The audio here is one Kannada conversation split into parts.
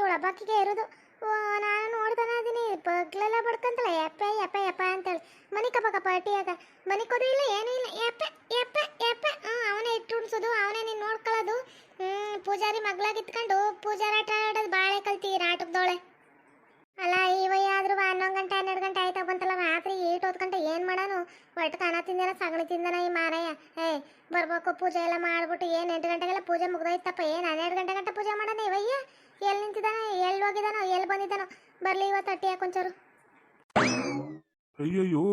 ಅವಳ ಬಾಕಿಗೆ ಇರೋದು. ನಾನು ನೋಡ್ತಾನೆ ಅದೀನಿ ಬಗ್ಲೆಲ್ಲ ಬಡ್ಕಂತಲ್ಲ. ಯಪ್ಪ ಯಪ್ಪ ಯಪ್ಪ ಅಂತೇಳಿ. ಮನಿ ಕಪ್ಪ ಕಪ್ಪ ಆಗ ಮನಿ ಇಲ್ಲ, ಏನೂ ಇಲ್ಲ. ಯಪ್ಪ ಯಪ್ಪ ಯಪ್ಪ. ಹ್ಞೂ ಅವನೇ ಇಟ್ಟು ಉಣ್ಸೋದು. ಅವನೇ ನೀನು ನೋಡ್ಕೊಳ್ಳೋದು. ಹ್ಞೂ ಪೂಜಾರಿ ಮಗ್ಳಾಗ ಇತ್ಕೊಂಡು ಪೂಜಾರಿ ಆಟ ಆಡೋದು ಬಾಳೆ ಕಲ್ತಿ ನಾಟಕದೊಳೆ ಅಲ್ಲ ಆದ್ರೂ ಹನ್ನೊಂದು ಗಂಟೆ, ಹನ್ನೆರಡು ಗಂಟೆ ಆಯ್ತಾ ಬಂತಲ್ಲ, ರಾತ್ರಿ ಏಟ್ ಹೊತ್ತು ಗಂಟೆ ಏನು ಮಾಡೋನು? ಒಟ್ಟು ಕಾಣ ತಿಂದನ, ಸಗಣಿ ತಿಂದನ ಈ ಮಾರಯ್ಯ ಏ ಬರ್ಬೇಕು, ಪೂಜೆ ಎಲ್ಲ ಮಾಡ್ಬಿಟ್ಟು ಏನು ಎಂಟು ಗಂಟೆಗೆಲ್ಲ ಪೂಜೆ ಮುಗ್ದೋಯ್ತಪ್ಪ, ಏನು ಹನ್ನೆರಡು ಗಂಟೆ ಗಂಟೆ ಬರ್ಲಿ ಇವತ್ತು ಅಟ್ಟಿ ಹಾಕೊಂಚರು ಅಯ್ಯಯ್ಯೋ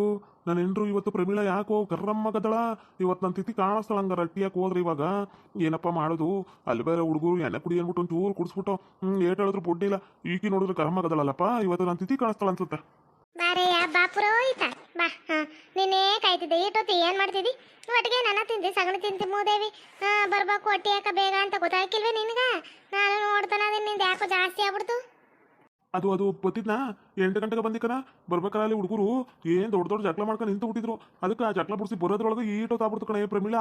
ನನ್ನ ಹೆಂಡ್ರು ಇವತ್ತು ಪ್ರಮೀಳ ಯಾಕೋ ಕರ್ರಮ್ಮಗದಳ ಇವತ್ತು ನನ್ನ ತಿಥಿ ಕಾಣಿಸ್ತಾಳ ಹಂಗಾರೆ ಅಟ್ಟಿಯಾಕೆ ಹೋದ್ರೆ ಇವಾಗ? ಏನಪ್ಪ ಮಾಡೋದು? ಅಲ್ಲಿ ಬೇರೆ ಹುಡುಗರು ಎಣ್ಣೆ ಕುಡಿ ಅಂದ್ಬಿಟ್ಟು ಒಂದು ಚೂರು ಕುಡಿಸ್ಬಿಟ್ಟು ಹ್ಞೂ ಏಟ್ ಹೇಳಿದ್ರು ಬುಡ್ಡಿಲ್ಲ ಈಕಿ ನೋಡಿದ್ರೆ ಕರ್ರಮ್ಮಗದಳಲ್ಲಪ್ಪ ಇವತ್ತು ನನ್ನ ತಿಥಿ ಕಾಣಿಸ್ತಾಳ ಅನ್ಸುತ್ತೆ. ಬಾರಯ್ಯ ಬಾ ಪುರೋಹಿತ. ಬಾ ನಿನ್ನೆ ಕಾಯ್ತಿದ್ದೆ. ಇಟ್ಟೊತ್ತಿ ಏನು ಮಾಡ್ತಿದ್ದಿ? ಒಟ್ಟಿಗೆ ನನ್ನ ತಿಂದಿ ಸಗಣಿ ತಿಂತಿ ಮೂದೇವಿ. ಹಾ ಬರ್ಬೇಕು ಹೊಟ್ಟಿ ಯಾಕ ಬೇಗ ಅಂತ ಗೊತ್ತಾಗಿಲ್ವೇ ನಿನಗೆ? ನಾನು ನೋಡ್ತಾನೆ ನಿಂದು ಯಾಕೋ ಜಾಸ್ತಿ ಆಗ್ಬಿಡ್ತು. ಅದು ಅದು ಬತ್ತಿದ್ನಾ ಎಂಟು ಗಂಟೆಗೆ ಬಂದಿಕನ ಬರ್ಬೇಕಾರೆ ಅಲ್ಲಿ ಹುಡುಗರು. ಏನು ದೊಡ್ಡ ದೊಡ್ಡ ಜಗಳ ಮಾಡ್ಕೊಂಡು ನಿಂತು ಬಿಟ್ಟಿದ್ರು. ಅದಕ್ಕೆ ಆ ಜಗಳ ಬಿಡಿಸಿ ಬರೋದ್ರೊಳಗೆ ಈಟೊತ್ತು ಆಗ್ಬಿಡ್ತು ಕಣೆ ಪ್ರಮೀಳ.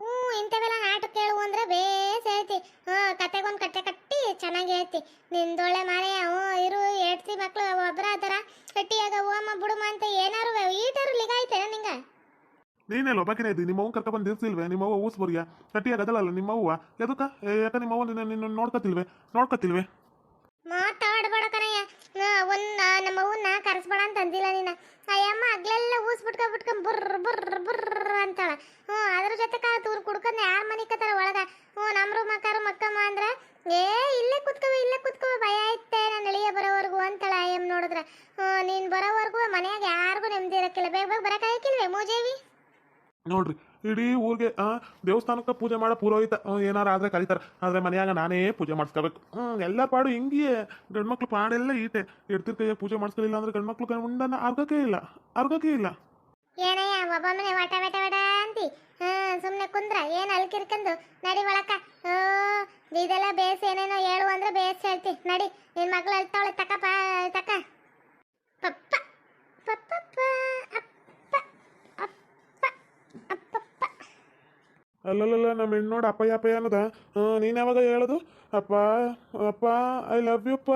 ಹ್ಞೂ ಇಂಥವೆಲ್ಲ ನಾಟಕ ಕೇಳು ಅಂದ್ರೆ ಬೇಸ್ ಹೇಳ್ತಿ. ಹ್ಞೂ ಕತೆಗೊಂದು ಕತೆ ಕಟ್ಟಿ ಚೆನ್ನಾಗಿ ಹೇಳ್ತಿ. ನಿಂದೊಳ್ಳೆ ಮಾರೆಯ ಅವ ಇರು ಏಡ್ತಿ ಮಕ್ಳು ಒಬ್ಬರ ಅದರ ಕಟ್ಟಿಯಾಗ ಓಮ ಬಿಡುಮ ಅಂತ ಏನಾರು ಈಟಾರು ಲಿಗಾಯ್ತೇನ ನಿಂಗೆ? ನೀನೇ ಒಬ್ಬಾಕಿನೇ ಇದ್ದಿ. ನಿಮ್ಮ ಅವ್ವ ಕರ್ಕ ಇರ್ಸಿಲ್ವೇ ನಿಮ್ಮ ಅವ್ವ ಊಸ್ ಬರಿಯ? ಕಟ್ಟಿಯಾಗ ಅದಲ್ಲ ನಿಮ್ಮ ಅವ್ವ ಎದಕ್ಕ? ಏ, ಯಾಕ ನಿಮ್ಮ ಅವ್ವ ನಿನ್ನ ನಿನ್ನ ನೋಡ್ಕತಿಲ್ವೇ? ನೋಡ್ಕತಿಲ್ವೇ? ಒಂದು ನಮ್ಮ ನಾ ಕರೆಸ್ಬೇಡ ಅಂತ ಅಂದಿಲ್ಲ ನೀನ. ಅಯ್ಯಮ್ಮ ಅಗ್ಲೆಲ್ಲ ಊಸ್ ಬಿಟ್ಕೊ ಬಿಟ್ಕೊಂಡ್ ಬರ್ ಬರ್ ಬರ್ ಅಂತಾಳ. ಹ್ಞೂ ಅದ್ರ ಜೊತೆ ತೂರು ಕುಡ್ಕೊಂಡ್ ಯಾರ ಮನೆ ಕತ್ತಾರ ಒಳಗ? ಹ್ಞೂ ನಮ್ಮ ರೂಮ್ ಮಕ್ಕಮ್ಮ ಅಂದ್ರ, ಏ, ಇಲ್ಲೇ ಕುತ್ಕವ ಇಲ್ಲೇ ಕುತ್ಕವ ಭಯ ಐತೆ ನಾನು ಅಳಿಯ ಬರೋವರೆಗೂ ಅಂತಾಳ ಅಯ್ಯಮ್ಮ ನೋಡಿದ್ರೆ. ಹ್ಞೂ ನೀನು ಬರೋವರೆಗೂ ಮನೆಯಾಗ ಯಾರಿಗೂ ನೆಮ್ಮದಿ ಇರಕ್ಕಿಲ್ಲ. ಬೇಗ ಬೇಗ ಬರಕ್ಕಾಗಿಲ್ವೇ ಮೂಜೇವಿ? ನೋಡ್ರಿ ಇಡೀ ಊರಿಗೆ ದೇವಸ್ಥಾನಕ್ಕೆ ಪೂಜೆ ಮಾಡೋ ಪುರೋಹಿತ ಏನಾರು ಆದ್ರೆ ಕರೀತಾರೆ. ಆದ್ರೆ ಮನೆಯಾಗ ನಾನೇ ಪೂಜೆ ಮಾಡಿಸ್ಕೋಬೇಕು. ಎಲ್ಲ ಪಾಡು ಹಿಂಗಿಯೇ. ಗಂಡ್ಮಕ್ಳು ಪಾಡೆಲ್ಲ ಈಟೆ. ಎಡ್ತಿರ್ ಪೂಜೆ ಮಾಡಿಸ್ಕೊಳ್ಳಿಲ್ಲ ಅಂದ್ರೆ ಗಂಡ್ಮಕ್ಳು ಉಂಡನ್ನ ಅರ್ಗಕ್ಕೆ ಇಲ್ಲ. ಅರ್ಗಕ್ಕೆ ಇಲ್ಲ. ಏನಯ್ಯ, ಒಬ್ಬೊಮ್ಮನೆ ವಟ ವಟ ವಟ ಅಂತಿ. ಹ್ಮ್ ಸುಮ್ನೆ ಕುಂದ್ರ. ಏನ್ ಅಲ್ಕಿರ್ಕಂದು? ನಡಿ ಒಳಕ ಇದೆಲ್ಲ ಬೇಸ್ ಏನೇನೋ ಹೇಳು ಅಂದ್ರೆ ಬೇಸ್ ಹೇಳ್ತಿ. ನಡಿ, ನಿನ್ ಮಗಳು ಅಳ್ತಾವಳೆ ತಕ ಪಾ ತಕ ಪಪ್ಪ ಪಪ್ಪಪ್ಪ ಅಪ್ಪ ಅಪ್ಪ ಅಪ್ಪಪ್ಪ ಅಲ್ಲಲ್ಲ ನಮ್ಮ ಹೆಣ್ಣು ನೋಡು ಅಪ್ಪಯ್ಯ ಅಪ್ಪಯ್ಯ ಅನ್ನೋದ. ನೀನು ಯಾವಾಗ ಹೇಳೋದು? ಅಪ್ಪ ಅಪ್ಪ ಐ ಲವ್ ಯು ಅಪ್ಪ.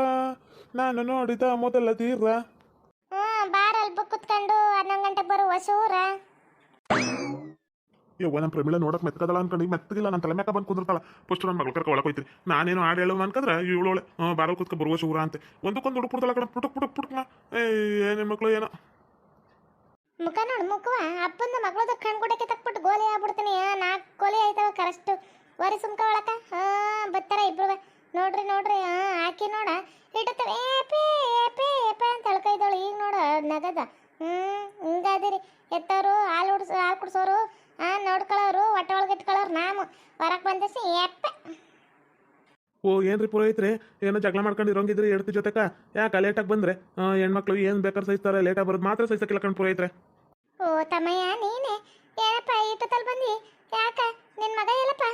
ನಾನು ನೋಡಿದ ಮೊದಲ ತೀರ. ಹ್ಮ್ ಬಾರಲ್ಲಿ ಬುಕ್ ಕುತ್ಕೊಂಡು ಹನ್ನೊಂದು ಗಂಟೆಗೆ ಬರುವ ಸೂರ. ಯವ್ವ ನಮ್ಮ ಪ್ರಮಿಳ ನೋಡಕ್ ಮೆತ್ಕದಳ ಅನ್ಕೊಂಡು. ಮೆತ್ತಗಿಲ್ಲ ನನ್ನ ತಲೆ ಮ್ಯಾಕ ಬಂದು ಕುಂದಿರ್ತಾಳ. ಪುಷ್ಟು ನನ್ನ ಮಗಳು ಕರ್ಕ ಒಳಗೆ ಹೋಯ್ತೀನಿ ನಾನೇನು ಹಾಡು ಹೇಳು ಅನ್ಕಂದ್ರೆ ಇವಳೊಳೆ ಬಾರೋ ಕುತ್ಕ ಬರುವ ಶೂರ ಅಂತೆ. ಒಂದಕ್ಕೊಂದು ಹುಡುಕ್ಬಿಡ್ತಾಳ ಕಡೆ ಪುಟಕ್ ಪುಟಕ್ ಪುಟಕ್ನ. ಏ ನಿಮ್ಮ ಮಕ್ಕಳು ಏನೋ ಮುಖ ನೋಡು ಮುಖವ ಅಪ್ಪಂದ ಮಗಳದ ಕಣ್ಗುಡಕ್ಕೆ ತಕ್ಬಿಟ್ಟು ಗೋಲಿ ಆಗ್ಬಿಡ್ತೀನಿ. ನಾಲ್ಕು ಗೋಲಿ ಆಯ್ತವ ಕರೆಸ್ಟು. ವರಿ ಸುಮ್ಕ ಒಳಕ. ಹಾ ಬತ್ತಾರ ಇಬ್ರು ನೋಡ್ರಿ ನೋಡ್ರಿ. ಹಾ ಹಾಕಿ ನೋಡ. ಇಟ್ಟತ್ತವ ಅಂತ ಹೇಳ್ಕೈದವಳು ಈಗ ನೋಡ, ನಗದ. ಹ್ಮ್, ಹಿಂಗಾದಿರಿ. ಎತ್ತವರು ಹಾಲು ಉಡ್ಸ, ಹಾಲು ಕುಡ್ಸೋರು ಹಾ ನೋಡ್ಕೊಳ್ಳೋರು ಹೊಟ್ಟೆ ಒಳಗೆ ಇಟ್ಕೊಳ್ಳೋರು ನಾವು. ಹೊರಗೆ ಬಂದಸಿ ಓ ಏನ್ರಿ ಪುರೋಹಿತ್ರೆ? ಏನೋ ಜಗಳ ಮಾಡ್ಕೊಂಡು ಇರೋಂಗಿದ್ರಿ ಎಡ್ತಿ ಜೊತೆಕ? ಯಾಕೆ ಲೇಟಾಗಿ ಬಂದ್ರೆ? ಹೆಣ್ಮಕ್ಳು ಏನು ಬೇಕಾದ್ರೆ ಸಹಿಸ್ತಾರೆ ಲೇಟಾಗಿ ಬರೋದು ಮಾತ್ರ ಸಹಿಸಕ್ಕಿಲ್ಲ ಕಣ್ ಪುರೋಹಿತ್ರೆ. ಓ ತಮ್ಮಯ್ಯ ನೀನೆ? ಏನಪ್ಪ ಬಂದಿ? ಯಾಕ ನಿನ್ ಮಗ ಎಲ್ಲಪ್ಪ?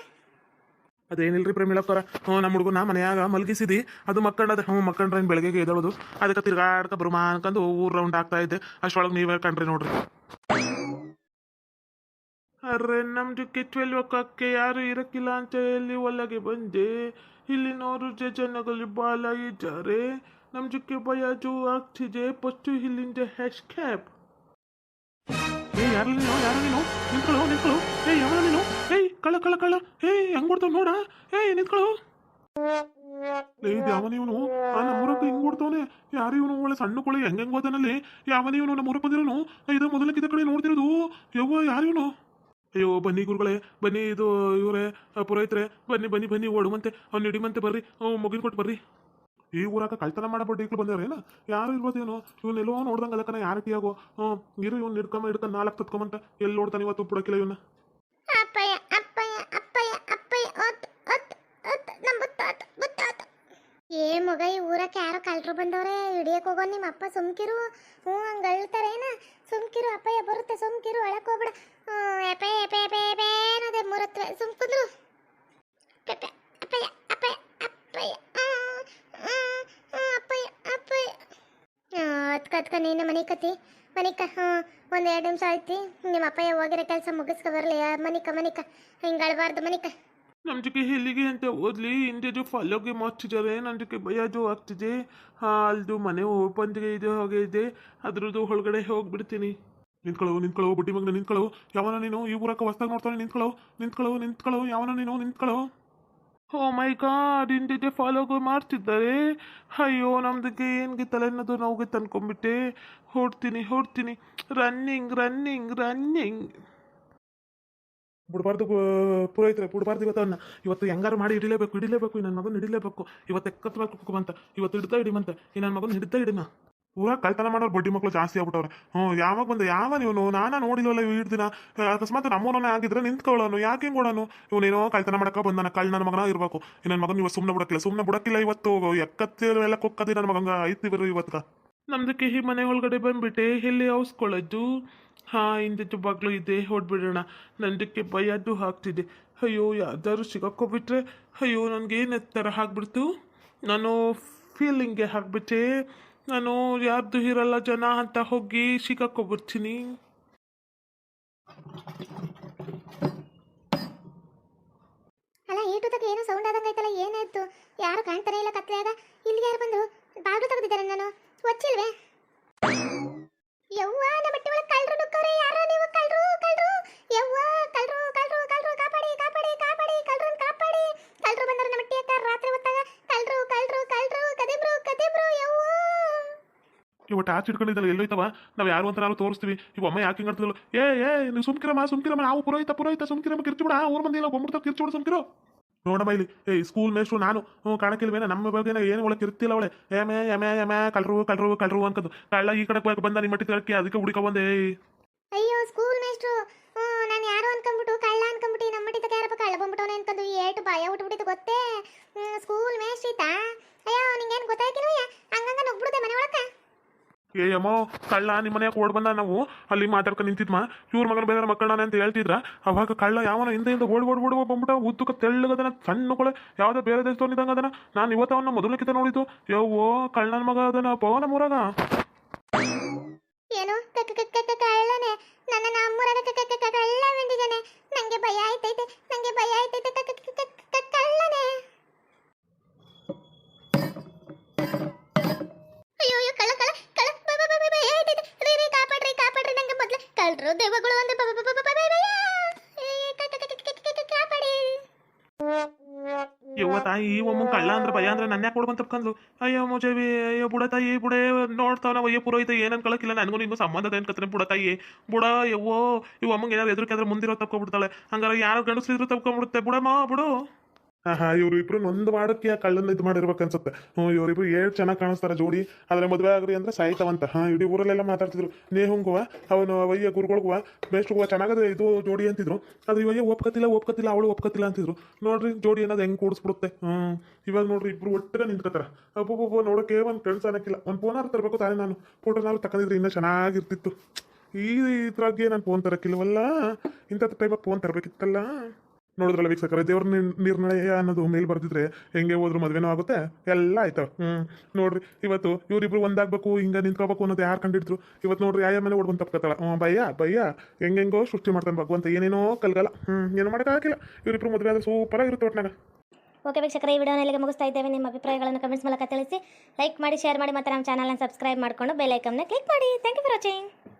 ಅದೇನಿಲ್ರಿ ಪ್ರೇಮಿಳಕ್ಕರ ಹ್ಞೂ ನಮ್ಮ ಹುಡುಗ ನಾ ಮನೆಯಾಗ ಮಲಗಿಸಿದಿ. ಅದು ಮಕ್ಕಂಡದ ಹ್ಞೂ ಮಕ್ಕಂಡ್ರೆ ಬೆಳಗ್ಗೆ ಎದಳೋದು ಅದಕ್ಕೆ ತಿರ್ಗಾಡ್ಕ ಬರುಮಾ ಅನ್ಕೊಂಡು ಊರ್ ರೌಂಡ್ ಆಗ್ತಾ ಇದ್ದೆ. ಅಷ್ಟೊಳಗೆ ನೀವೇ ಕಂಡ್ರಿ ನೋಡ್ರಿ. ಅರ್ರೆ ನಮ್ಮ ಜೊಕ್ಕೆ ಟ್ವೆಲ್ ಒಕ್ಕಕ್ಕೆ ಯಾರು ಇರಕ್ಕಿಲ್ಲ ಅಂತ ಹೇಳಿ ಒಳಗೆ ಬಂದೆ. ಇಲ್ಲಿ ನೋರು ಜನಗಳು ಇದ್ದಾರೆ ನಮ್ಮ ಭಯ ಜೋ ಆಗ್ತಿದೆ. ಫಸ್ಟು ಇಲ್ಲಿಂದ ಹ್ಯಾಶ್ ಕ್ಯಾಪ್ ಏ, ಯಾರು ಯಾರು ನೀನು? ನಿಂತ್ಕೊಳ್ಳು ನಿಂತ್ಕೊಳ್ಳು. ಏ ಯಾವ ನೀನು? ಏಯ್ ಕಳ ಕಳ ಕಳ ಏಯ್ ಹೆಂಗ್ ಕೊಡ್ತಾವ ನೋಡ? ಏಯ್ ನಿಂತ್ಕೊಳ್ಳು. ಇದು ಯಾವನ ಇವನು? ಆ ನಮ್ಮೂರಕ್ಕೆ ಹಿಂಗ್ ಕೊಡ್ತಾವನೆ ಯಾರು ಇವನು? ಒಳ್ಳೆ ಸಣ್ಣ ಕೊಳಿ ಹೆಂಗೆ ಹೆಂಗ್ ಇವನು? ನಮ್ಮೂರಕ್ಕೆ ಬಂದಿರೋನು. ಇದು ಮೊದಲಕ್ಕಿದ ಕಡೆ ನೋಡ್ತಿರೋದು. ಯವ್ವ, ಯಾರು ಇವನು? ಅಯ್ಯೋ, ಬನ್ನಿ ಗುರುಗಳೇ, ಬನ್ನಿ ಇದು ಇವರೇ ಪುರೋಹಿತ್ರೆ, ಬನ್ನಿ ಬನ್ನಿ ಬನ್ನಿ, ಓಡುವಂತೆ, ಅವ್ನು ಹಿಡಿಮಂತೆ ಬರ್ರಿ, ಅವ್ನು ಮುಗಿನ್ ಕೊಟ್ಟು ಬರ್ರಿ. ಈ ಊರಾಗ ಕಳ್ತನ ಮಾಡಬೇಡಿ ಈಗಲೂ ಬಂದೇವ್ರೇನ ಯಾರು ಇರ್ಬೋದೇನು ಇವನ್ನೆಲ್ಲೋ ನೋಡ್ದಂಗೆ ಅದಕ್ಕನ ಯಾರು ಆಗೋ ಹ್ಞೂ ಇರು, ಇವ್ನು ಹಿಡ್ಕೊಂಬ, ಹಿಡ್ಕೊಂಡು ನಾಲ್ಕು ತತ್ಕೊಂಬಂತ, ಎಲ್ಲಿ ನೋಡ್ತಾನೆ ಇವತ್ತು ಬಿಡೋಕಿಲ್ಲ ಇವನ್ನ ಅಪ್ಪಯ್ಯ ಅಪ್ಪಯ್ಯ ಅಪ್ಪಯ್ಯ ಅಪ್ಪಯ್ಯ ಒತ್ ಒತ್ ಒತ್ ನಮ್ಮ ಬುತ್ತಾತ ಬುತ್ತಾತ ಏ ಮಗ, ಈ ಊರಕ್ಕೆ ಯಾರೋ ಕಳ್ರು ಬಂದವ್ರೆ ಹಿಡಿಯಕ್ಕೆ ಹೋಗೋ ನಿಮ್ಮ ಅಪ್ಪ, ಸುಮ್ಕಿರು. ಹ್ಞೂ, ಹಂಗೆ ಅಳ್ತಾರೇನ? ಸುಮ್ಕಿರು, ಅಪ್ಪಯ್ಯ ಬರುತ್ತೆ, ಸುಮ್ಕಿರು ಒಳಕ್ಕೆ ಹೋಗ್ಬಿಡ. ಎಪೆ ಎಪೆ ಎಪೆ ಎಪೆ ಅನ್ನೋದೆ ಮೂರತ್ವೆ ಸುಮ್ ಪೆಪೆ ಅಪ್ಪಯ್ಯ ಅಪ್ಪಯ್ಯ ಅಪ್ಪಯ್ಯ ಅಪ್ಪಯ್ಯ. ಅಪ್ಪಯ್ಯ ಅತ್ಕ ಅತ್ಕ ನೀನು ಮನೆ ಕತ್ತಿ ಮನಿಕ, ಹ್ಞೂ, ಒಂದು ಎರಡು ನಿಮಿಷ ಆಯ್ತಿ. ನಿಮ್ಮ ಅಪ್ಪಯ್ಯ ಹೋಗಿರೋ ಕೆಲಸ ಮುಗಿಸ್ಕೊ ಬರಲಿ. ಮನಿಕ ಮನಿಕ, ಹಿಂಗೆ ಅಳಬಾರ್ದು ಮನಿಕ. ನಮ್ಮ ಜೊತೆ ಎಲ್ಲಿಗೆ ಅಂತ ಓದ್ಲಿ ಹಿಂದೆ ಜೊ ಫಾಲೋಗೆ ಮಾಡ್ತಿದ್ದಾರೆ ಭಯ ಜೋ ಆಗ್ತಿದೆ. ಹಾಂ, ಅಲ್ದು ಮನೆ ಓಪನ್ಗೆ ಇದೆ, ಹಾಗೆ ಇದೆ. ಅದ್ರದ್ದು ಒಳಗಡೆ ಹೋಗ್ಬಿಡ್ತೀನಿ. ನಿಂತ್ಕೊಳ್ಳೋ ನಿಂತ್ಕೊಳ್ಳೋ, ಬುಡ್ಡಿ ಮಗನ, ನಿಂತ್ಕೊಳ್ಳೋ. ಯಾವನ ನೀನು? ಈ ಊರಕ್ಕೆ ಹೊಸ್ದಾಗಿ ನೋಡ್ತಾನೆ, ನಿಂತ್ಕೊಳ್ಳೋ. ನಿಂತ್ಕೊಳ್ಳೋ ನಿಂತ್ಕೊಳ್ಳೋ. ಯಾವನ ನೀನು? ನಿಂತ್ಕೊಳ್ಳೋ. ಓ ಮೈ ಗಾಡ್ ಹಿಂದೆ ಫಾಲೋಗೆ ಮಾಡ್ತಿದ್ದಾರೆ. ಅಯ್ಯೋ ನಮ್ದಕ್ಕೆ ಏನ್ಗೆ ಅನ್ನೋದು ನೋವಿಗೆ ತಂದ್ಕೊಂಡ್ಬಿಟ್ಟೆ. ಹೊಡ್ತೀನಿ ಹೊಡ್ತೀನಿ ರನ್ನಿಂಗ್ ರನ್ನಿಂಗ್ ರನ್ನಿಂಗ್ ಬಿಡಬಾರ್ದು ಪುರೋಹಿತರೆ ಬಿಡಬಾರ್ದು ಇವತ್ತು ಅವನ್ನ ಇವತ್ತು ಹೆಂಗಾರು ಮಾಡಿ ಹಿಡಿಲೇಬೇಕು ಹಿಡಿಲೇಬೇಕು ನನ್ನ ಮಗನ ಹಿಡಿಲೇಬೇಕು. ಇವತ್ತು ಎಕ್ಕತ್ಬೇಕು ಬಂತ ಇವತ್ತು ಹಿಡ್ತಾ ಹಿಡಿಮಂತ ಈ ನನ್ನ ಮಗನ ಹಿಡ್ತಾ ಹಿಡಿಮ ಪೂರಾ ಕಳ್ತನ ಮಾಡೋರು ಬಡ್ಡಿ ಮಕ್ಕಳು ಜಾಸ್ತಿ ಆಗ್ಬಿಟ್ಟವ್ರೆ. ಹ್ಞೂ, ಯಾವಾಗ ಬಂದ ಯಾವ ನೀವು ನಾನು ನೋಡಿಲ್ವಲ್ಲ ಇವ್ ದಿನ ಅಕಸ್ಮಾತ್ ನಮ್ಮೂರನ್ನ ಆಗಿದ್ರೆ ನಿಂತ್ಕೊಳ್ಳೋನು. ಯಾಕೆ ಹಿಂಗೆ ಕೊಡೋನು? ಇವನೇನೋ ಕಳ್ತನ ಮಾಡಕ ಬಂದಾನ. ಕಳ್ ನನ್ನ ಮಗನ ಇರಬೇಕು. ನನ್ನ ಮಗನ ಇವತ್ತು ಸುಮ್ಮನೆ ಬಿಡಕ್ಕಿಲ್ಲ. ಸುಮ್ಮನೆ ಬಿಡಕ್ಕಿಲ್ಲ ಇವತ್ತು. ಎಕ್ಕತ್ತಿಲ್ಲ ಕೊಕ್ಕದಿ ನನ್ನ ಮಗಂಗ. ಐತಿ ಇವತ್ತು ನಮ್ದಕ್ಕೆ ಈ ಮನೆ ಒಳಗಡೆ ಬಂದ್ಬಿಟ್ಟೆ. ಎಲ್ಲಿ ಔಸ್ಕೊಳ್ಳೋದು ಹಾಂ, ಹಿಂದೆ ಬಾಗ್ಲು ಇದೆ, ಹೊಡ್ಬಿಡೋಣ. ನಂದಕ್ಕೆ ಭಯದ್ದು ಆಗ್ತಿದೆ. ಅಯ್ಯೋ, ಯಾವ್ದಾದ್ರು ಸಿಗಾಕೋಬಿಟ್ರೆ ಅಯ್ಯೋ, ನನಗೇನು ಥರ ಆಗ್ಬಿಡ್ತು? ನಾನು ಫೀಲಿಂಗ್ಗೆ ಹಾಕ್ಬಿಟ್ಟೆ ನಾನು, ಯಾರ್ದು ಇರಲ್ಲ ಜನ ಅಂತ ಹೋಗಿ ಸಿಗಾಕೋಬಿಡ್ತೀನಿ ಅಲ್ಲ ಏಟು ತಗ ಏನೋ ಸೌಂಡ್ ಆದಂಗೈತಲ್ಲ ಏನಾಯ್ತು ಯಾರು ಕಾಣ್ತಾನೆ ಇಲ್ಲ ಕತ್ಲೆಯಾಗ ಇಲ್ಲಿಗೆ ಯಾರು ಬಂದು ಬಾಗಿಲು ತೆಗೆದಿದ್ದಾರೆ ನಾನು? ಒಚ್ಚಿಲ್ವೇ? ಯವ್ವ, ನಮ್ಮ ಇವ ಟಾರ್ಚ್ ಹಿಡ್ಕೊಂಡಿದ್ದಲ್ಲ, ಎಲ್ಲೋಯ್ತವ? ನಾವು ಯಾರು ಅಂತ ನಾವು ತೋರಿಸ್ತೀವಿ. ಇವ ಅಮ್ಮ ಯಾಕೆ ಹಿಂಗೆ ಏ ಏ, ನೀವು ಸುಮ್ಕಿರಮ್ಮ ಸುಮ್ಕಿರಮ್ಮ, ನಾವು ಪುರೋಹಿತ ಪುರೋಹಿತ, ಸುಮ್ಕಿರಮ್ಮ, ಕಿರ್ಚಿಬಿಡ. ಊರ್ ಮಂದಿ ಇಲ್ಲ ಬಂದ್ಬಿಡ್ತಾವ, ಕಿರ್ಚಿಬಿಡ, ಸುಮ್ಕಿರೋ. ನೋಡಮ್ಮ ಇಲ್ಲಿ, ಏ ಸ್ಕೂಲ್ ಮೇಷ್ಟ್ರು ನಾನು ಹ್ಞೂ ನಮ್ಮ ಬಗ್ಗೆ ಏನು ಒಳಗೆ ಕಿರ್ತಿಲ್ಲ ಅವಳೆ. ಎಮೆ ಎಮೆ ಎಮೆ ಕಳ್ರು ಕಳ್ರು ಕಳ್ರು ಅನ್ಕದು ಕಳ್ಳ ಈ ಕಡೆ ಬಂದ ನಿಮ್ಮ ಮಟ್ಟಿ ತಳಕ್ಕೆ ಅದಕ್ಕೆ ಹುಡುಕ ಬಂದೆ. ಅಯ್ಯೋ ಸ್ಕೂಲ್ ಮೇಸ್ಟ್ರು ನಾನು ಯಾರೋ ಅನ್ಕೊಂಬಿಟ್ಟು, ಕಳ್ಳ ಅನ್ಕೊಂಬಿಟ್ಟು ನಮ್ಮ ಮಟ್ಟಿ ತಕ ಯಾರಪ್ಪ ಕಳ್ಳ ಬಂದ್ಬಿಟ್ಟವನೆ ಅನ್ಕೊಂಡು ಏಟು ಭಯ ಹುಟ್ಬಿಟ್ಟಿತ್ತು, ಗೊತ್ತೇ? ಸ್ಕೂಲ್ ಮೇಸ್ಟ್ರಿತ ಏ ಕಳ್ಳ ನಿಮ್ಮ ಮನೆಯಾಗ ಓಡ್ ಬಂದ ನಾವು ಅಲ್ಲಿ ಮಾತಾಡ್ಕೊಂಡು ನಿಂತಿದ್ಮ ಇವ್ರ ಮಗನ ಬೇರೆ ಮಕ್ಕಳನ್ನ ಅಂತ ಹೇಳ್ತಿದ್ರ ಅವಾಗ ಕಳ್ಳ ಯಾವನ ಹಿಂದೆ ಓಡ್ ಓಡ್ ಓಡ್ ಬಂದ್ಬಿಟ್ಟ ಉದ್ದಕ್ಕೆ ತೆಳ್ಳಗದನ ಸಣ್ಣ ಕೊಳೆ ಯಾವುದೋ ಬೇರೆ ದೇಶದವನಿದ್ದಂಗೆ ಅದನ ನಾನು ಇವತ್ತು ಅವನ್ನ ಮೊದಲಕ್ಕಿಂತ ನೋಡಿದ್ದು ಯವ್ವೋ ಕಳ್ಳನ ಮಗ ಅದನ ಪವನ ನಮ್ಮೂರಾಗ ಏನು ಕಳ್ಳನೆ ನನ್ನ ನಮ್ಮೂರಾಗ ಕಳ್ಳ ಬಂದಿದ್ದಾನೆ ನಂಗೆ ಭಯ ಆಯ್ತೈತೆ ನಂಗೆ ಭಯ ಆಯ್ತೈತೆ ಯವ್ವ ತಾಯಿ ಈ ಒಮ್ಮ ಕಳ್ಳ ಅಂದ್ರೆ ಭಯ ಅಂದ್ರೆ ನನ್ನ ಅಂತ ತಪ್ಕೊಂಡ್ಲು. ಅಯ್ಯೋ ಮುಜೇವಿ, ಅಯ್ಯೋ ಬುಡ ತಾಯಿ ಬುಡೇ ನೋಡ್ತಾವ ಅಯ್ಯೋ ಪುರೋಹಿತ ಏನ್ ಅನ್ಕೊಳಕಿಲ್ಲ ನನಗೂ ಸಂಬಂಧ ಸಂಬಂಧದ ಅನ್ಕತ್ರೆ ಬುಡ ತಾಯಿ ಬುಡ, ಯವ್ವೋ, ಇವ್ ಅಮ್ಮಂಗೆ ಏನಾದ್ರು ಎದುರುಕಾದ್ರೆ ಮುಂದಿರೋ ತಪ್ಕೊಬಿಡ್ತಾಳೆ. ಹಂಗಾರೆ ಯಾರು ಗಂಡಸ್ರಿದ್ರು ತಪ್ಕೊಂಡ್ಬಿಡುತ್ತೆ ಬುಡಮ್ಮ, ಬುಡು. ಹಾ ಇವ್ರು ಇಬ್ರು ಒಂದು ಆ ಕಳ್ಳನ್ನ ಇದು ಮಾಡಿರ್ಬೇಕು ಅನ್ಸುತ್ತೆ. ಹ್ಞೂ ಇವರಿಬ್ರು ಏಳು ಚೆನ್ನಾಗಿ ಕಾಣಿಸ್ತಾರೆ ಜೋಡಿ. ಆದ್ರೆ ಮದುವೆ ಆಗ್ರಿ ಅಂದ್ರೆ ಸಾಯ್ತಾವಂತ. ಹಾ, ಇಡೀ ಊರಲ್ಲೆಲ್ಲ ಮಾತಾಡ್ತಿದ್ರು. ನೇ ಹುಂಗುವ, ಅವನು ವಯ್ಯ ಬೆಸ್ಟ್ ಬೇಸ್ಟ್ಗುವ ಚೆನ್ನಾಗದೆ ಇದು ಜೋಡಿ ಅಂತಿದ್ರು. ಆದ್ರೆ ಇವಯ್ಯ ಒಪ್ಕತಿಲ್ಲ ಒಪ್ಕತಿಲ್ಲ, ಅವಳು ಒಪ್ಕತಿಲ್ಲ ಅಂತಿದ್ರು. ನೋಡ್ರಿ, ಜೋಡಿ ಅನ್ನೋದು ಹೆಂಗೆ ಕೂಡಿಸ್ಬಿಡುತ್ತೆ. ಹ್ಞೂ ಇವಾಗ ನೋಡ್ರಿ ಇಬ್ರು ಒಟ್ಟಿಗೆ ನಿಂತ್ಕೋತಾರೆ ಅಬ್ಬೊಬ್ಬ ನೋಡೋಕೆ ಒಂದು ಫ್ರೆಂಡ್ಸ್ ಅನ್ನಕ್ಕಿಲ್ಲ. ಒಂದು ಫೋನಾರು ತರಬೇಕು ತಾನೇ ನಾನು. ಫೋಟೋನಾರು ತಗೊಂಡಿದ್ರೆ ಇನ್ನೂ ಚೆನ್ನಾಗಿರ್ತಿತ್ತು. ಈ ಇದ್ರಾಗೆ ನಾನು ಫೋನ್ ತರಕ್ಕಿಲ್ವಲ್ಲ? ಇಂಥದ್ದು ಟೈಮಾಗ ಫೋನ್ ತರಬೇಕಿತ್ತಲ್ಲ? ನೋಡಿದ್ರಲ್ಲ ವೀಕ್ಷಕರೇ, ದೇವ್ರ ನಿರ್- ನಿರ್ಣಯ ಅನ್ನೋದು ಮೇಲ್ ಬರ್ದಿದ್ರೆ ಹೆಂಗೆ ಹೋದ್ರು ಮದುವೆನೂ ಆಗುತ್ತೆ? ಎಲ್ಲ ಆಯ್ತವ ಹ್ಮ್. ನೋಡ್ರಿ, ಇವತ್ತು ಇವ್ರಿಬ್ರು ಒಂದಾಗ್ಬೇಕು, ಹಿಂಗ ನಿಂತ್ಕೋಬೇಕು ಅನ್ನೋದು ಯಾರು ಕಂಡಿದ್ರು ಇವತ್ತು ನೋಡ್ರಿ ಯಾರ ಮೇಲೆ ಓಡ್ಬಂದು ತಪ್ಕೊತಾಳ. ಹ್ಞೂ ಭಯ್ಯ ಭಯ್ಯ. ಹೆಂಗೆಂಗೋ ಸೃಷ್ಟಿ ಮಾಡ್ತಾನೆ ಭಗವಂತ ಏನೇನೋ ಕಲ್ಗಲ್ಲ. ಹ್ಮ್, ಏನು ಮಾಡೋಕ್ಕಾಗಿಲ್ಲ ಇವ್ರಿಬ್ರು ಮದುವೆ ಆದ್ರೆ ಸೂಪರ್ ಆಗಿರುತ್ತೆ ಒಟ್ನಾಗ. ಓಕೆ ವೀಕ್ಷಕರ, ಈ ವಿಡಿಯೋನ ಇಲ್ಲಿಗೆ ಮುಗಿಸ್ತಾ ಇದ್ದೇವೆ. ನಿಮ್ಮ ಅಭಿಪ್ರಾಯಗಳನ್ನು ಕಮೆಂಟ್ಸ್ ಮೂಲಕ ತಿಳಿಸಿ. ಲೈಕ್ ಮಾಡಿ ಶೇರ್ ಮಾಡಿ, ಮತ್ತು ನಮ್ಮ ಚಾನಲ್ನ ಸಬ್ಸ್ಕ್ರೈಬ್ ಮಾಡಿಕೊಂಡು ಬೆಲ್ ಐಕನ್ನ ಕ್ಲಿಕ್ ಮಾಡಿ. Thank you for watching